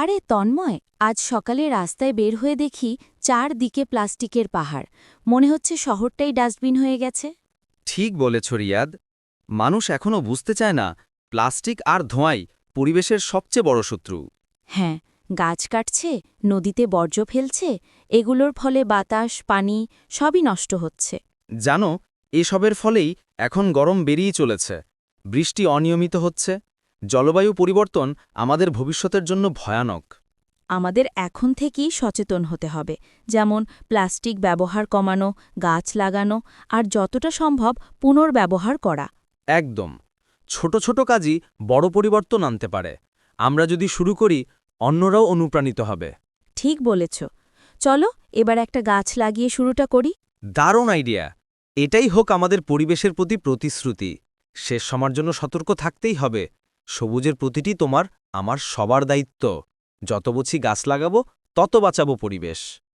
আরে তন্ময় আজ সকালে রাস্তায় বের হয়ে দেখি চারদিকে প্লাস্টিকের পাহাড়। মনে হচ্ছে শহরটাই ডাস্টবিন হয়ে গেছে। ঠিক বলেছ রিয়াদ। মানুষ এখনও বুঝতে চায় না প্লাস্টিক আর ধোঁয়াই পরিবেশের সবচেয়ে বড় শত্রু। হ্যাঁ গাছ কাটছে নদীতে বর্জ্য ফেলছে এগুলোর ফলে বাতাস পানি সবই নষ্ট হচ্ছে। জানো এসবের ফলেই এখন গরম বেরিয়ে চলেছে। বৃষ্টি অনিয়মিত হচ্ছে। জলবায়ু পরিবর্তন আমাদের ভবিষ্যতের জন্য ভয়ানক। আমাদের এখন থেকেই সচেতন হতে হবে যেমন প্লাস্টিক ব্যবহার কমানো গাছ লাগানো আর যতটা সম্ভব পুনর্ব্যবহার করা। একদম। ছোট ছোট কাজই বড় পরিবর্তন আনতে পারে। আমরা যদি শুরু করি অন্যরাও অনুপ্রাণিত হবে। ঠিক বলেছ। চলো এবার একটা গাছ লাগিয়ে শুরুটা করি। দারুণ আইডিয়া। এটাই হোক আমাদের পরিবেশের প্রতি প্রতিশ্রুতি। শেষ সময়ের জন্য সতর্ক থাকতেই হবে। সবুজের প্রতিটি তোমার আমার সবার দায়িত্ব। যত বছি গাছ লাগাবো তত বাঁচাবো পরিবেশ।